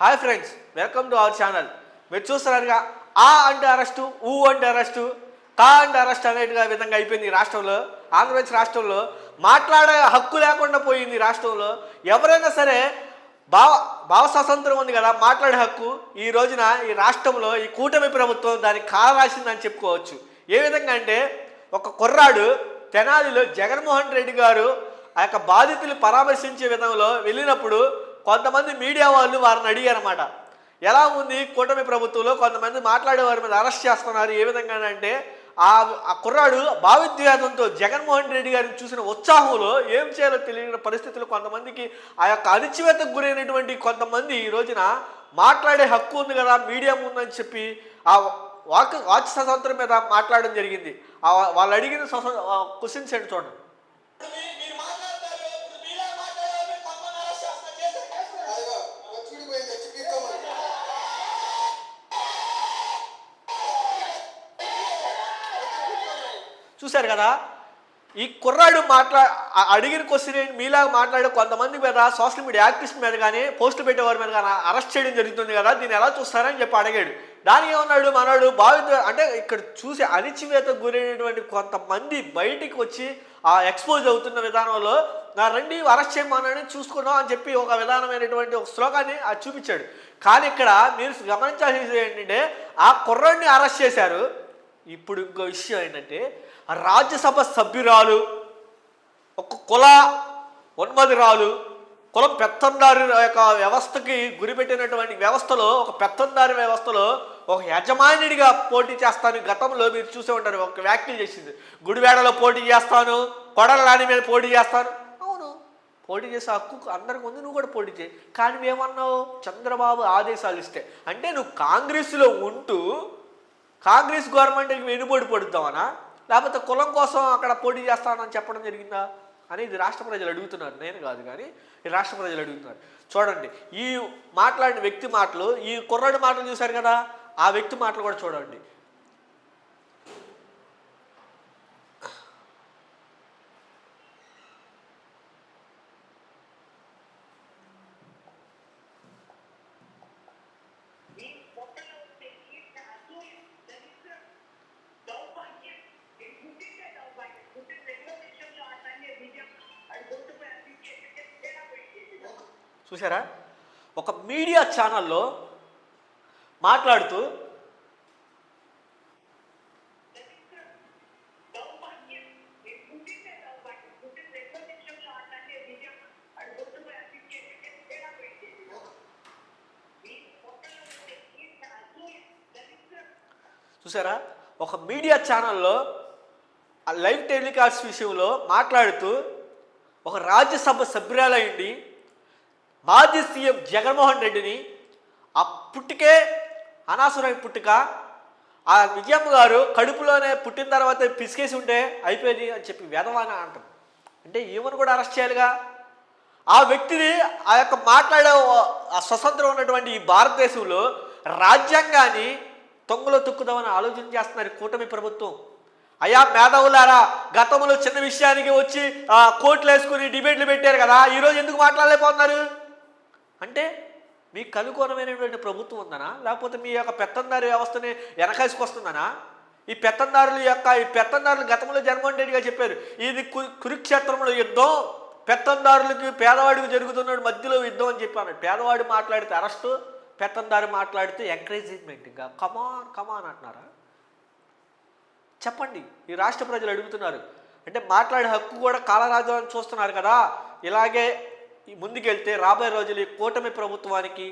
Hi friends welcome to our channel. మీరు చూస్తున్నారుగా ఆ అంటే అరెస్టు ఊ అంటే అరెస్టు కా అంటే అరెస్ట్ అనేట్టుగా విధంగా అయిపోయింది రాష్ట్రంలో. ఆంధ్రప్రదేశ్ రాష్ట్రంలో మాట్లాడే హక్కు లేకుండా పోయింది ఈ రాష్ట్రంలో. ఎవరైనా సరే భావ భావ స్వాతంత్రం ఉంది కదా మాట్లాడే హక్కు ఈ రోజున ఈ రాష్ట్రంలో ఈ కూటమి ప్రభుత్వం దానికి కాలరాసిందని చెప్పుకోవచ్చు. ఏ విధంగా అంటే ఒక కుర్రాడు తెనాలిలో జగన్మోహన్ రెడ్డి గారు ఆ యొక్క బాధితులు పరామర్శించే విధంలో వెళ్ళినప్పుడు కొంతమంది మీడియా వాళ్ళు వారిని అడిగారన్నమాట. ఎలా ఉంది కూటమి ప్రభుత్వంలో కొంతమంది మాట్లాడే వారి మీద అరెస్ట్ చేస్తున్నారు ఏ విధంగా అంటే ఆ ఆ కుర్రాడు భావోద్వేగంతో జగన్మోహన్ రెడ్డి గారిని చూసిన ఉత్సాహంలో ఏం చేయాలో తెలియని పరిస్థితులు కొంతమందికి ఆ యొక్క అణిచివేతకు గురైనటువంటి కొంతమంది ఈ రోజున మాట్లాడే హక్కు ఉంది కదా మీడియా ఉందని చెప్పి ఆ వాక్ వాక్ స్వతంత్రం మీద మాట్లాడడం జరిగింది. వాళ్ళు అడిగిన క్వశ్చన్స్ ఏంటి చూడండి. చూశారు కదా? ఈ కుర్రాడు మాట్లా ఆ అడిగిన క్వశ్చన్ మీలా మీలాగా మాట్లాడే కొంతమంది మీద సోషల్ మీడియా యాక్టివిస్ట్ మీద కానీ పోస్టులు పెట్టేవారి మీద కానీ అరెస్ట్ చేయడం జరుగుతుంది కదా? దీన్ని ఎలా చూస్తారని చెప్పి అడిగాడు. దానికి ఏమన్నాడు? మనవాడు భావిత అంటే ఇక్కడ చూసి అణిచివేత గురైనటువంటి కొంతమంది బయటికి వచ్చి ఆ ఎక్స్పోజ్ అవుతున్న విధానంలో నా రండి అరెస్ట్ చేయమని చూసుకున్నాం అని చెప్పి ఒక విధానమైనటువంటి ఒక శ్లోకాన్ని అది చూపించాడు. కానీ ఇక్కడ మీరు గమనించాల్సింది ఏంటంటే ఆ కుర్రాడిని అరెస్ట్ చేశారు. ఇప్పుడు ఇంకో విషయం ఏంటంటే రాజ్యసభ సభ్యురాలు ఒక కుల ఉన్మదిరాలు కులం పెత్తందారి యొక్క వ్యవస్థకి గురిపెట్టినటువంటి వ్యవస్థలో ఒక పెత్తందారి వ్యవస్థలో ఒక యజమానిడిగా పోటీ చేస్తాను. గతంలో మీరు చూసే ఉంటారు ఒక వ్యాఖ్యలు చేసింది. గుడివేడలో పోటీ చేస్తాను కొడలాని మీద పోటీ చేస్తాను. అవును. పోటీ చేసే హక్కు అందరికి ఉంది నువ్వు కూడా పోటీ చేయి. కానీ నువ్వేమన్నావు? చంద్రబాబు ఆదేశాలు ఇస్తే. అంటే నువ్వు కాంగ్రెస్లో ఉంటూ కాంగ్రెస్ గవర్నమెంట్కి వెనుబడి పడుద్దామనా? లేకపోతే కులం కోసం అక్కడ పోటీ చేస్తానని చెప్పడం జరిగిందా? అనేది రాష్ట్ర ప్రజలు అడుగుతున్నారు. నేను కాదు కానీ ఈ రాష్ట్ర ప్రజలు అడుగుతున్నారు. చూడండి ఈ మాట్లాడిన వ్యక్తి మాటలు ఈ కుర్రాడి మాటలు చూశారు కదా? ఆ వ్యక్తి మాటలు కూడా చూడండి మీ పొట్టలో ఉండే కీర్త అసూయ దరిద్రం దౌర్భాగ్యం ఈ పుట్టిందే దౌర్భాగ్యం పుట్టిన రెండో విషయంలో ఆ తల్లి నిజం అది గుర్తుపై అందించేటట్టే తేడా పెట్టేది చూసారా ఒక మీడియా ఛానల్లో మాట్లాడుతూ దరిద్రం దౌర్భాగ్యం ఈ పుట్టిందే దౌర్భాగ్యం పుట్టిన రెండో విషయంలో ఆ తల్లి నిజం అది గుర్తుపై అందించేటట్టే తేడా పెట్టేది మీ చూసారా ఒక మీడియా ఛానల్లో మాట్లాడుతూ చూసారా ఒక మీడియా ఛానల్లో ఆ లైవ్ టెలికాస్ట్ విషయంలో మాట్లాడుతూ ఒక రాజ్యసభ సభ్యురాలయండి మాజీ సీఎం జగన్మోహన్ రెడ్డిని ఆ పుట్టుకే అనాసురమైన పుట్టుక ఆ విజయమ్మ గారు కడుపులోనే పుట్టిన తర్వాత పిసికేసి ఉంటే అయిపోయింది అని చెప్పి వేదవాన అంటాం. అంటే ఈమెను కూడా అరెస్ట్ చేయాలిగా? ఆ వ్యక్తిని ఆ యొక్క మాట్లాడే ఆ స్వతంత్రం ఉన్నటువంటి ఈ భారతదేశంలో రాజ్యాంగాన్ని తొంగలో తొక్కుదామని ఆలోచన చేస్తున్నారు కూటమి ప్రభుత్వం. అయా మేధావులారా గతంలో చిన్న విషయానికి వచ్చి కోట్లు వేసుకుని డిబేట్లు పెట్టారు కదా ఈరోజు ఎందుకు మాట్లాడలేకపోతున్నారు? అంటే మీ కనుకోనమైనటువంటి ప్రభుత్వం ఉందనా? లేకపోతే మీ యొక్క పెత్తందారి వ్యవస్థని వెనకాసుకొస్తుందనా? ఈ పెత్తందారుల యొక్క ఈ పెత్తందారులు గతంలో జగన్మోహన్ రెడ్డి గారు చెప్పారు ఇది కు- కురుక్షేత్రంలో యుద్ధం పెత్తందారులకి పేదవాడికి జరుగుతున్న మధ్యలో యుద్ధం అని చెప్పాను. పేదవాడు మాట్లాడితే అరెస్టు పెత్తందారు మాట్లాడితే ఎంకరేజ్మెంట్ ఇంకా. కమాన్ కమాన్ అంటున్నారా? చెప్పండి. ఈ రాష్ట్ర ప్రజలు అడుగుతున్నారు. అంటే మాట్లాడే హక్కు కూడా కాలరాజు అని చూస్తున్నారు కదా. ఇలాగే ముందుకెళ్తే రాబోయే రోజులు ఈ కూటమి ప్రభుత్వానికి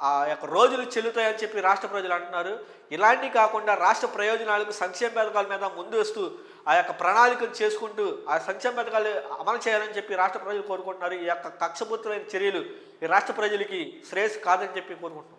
ఆ యొక్క రోజులు చెల్లుతాయని చెప్పి రాష్ట్ర ప్రజలు అంటున్నారు. ఇలాంటివి కాకుండా రాష్ట్ర ప్రయోజనాలకు సంక్షేమ పథకాల మీద ముందు వస్తూ ఆ యొక్క ప్రణాళికలు చేసుకుంటూ ఆ సంక్షేమ పథకాలు అమలు చేయాలని చెప్పి రాష్ట్ర ప్రజలు కోరుకుంటున్నారు. ఈ యొక్క కక్షపూర్తమైన చర్యలు ఈ రాష్ట్ర ప్రజలకి శ్రేయస్సు కాదని చెప్పి కోరుకుంటున్నారు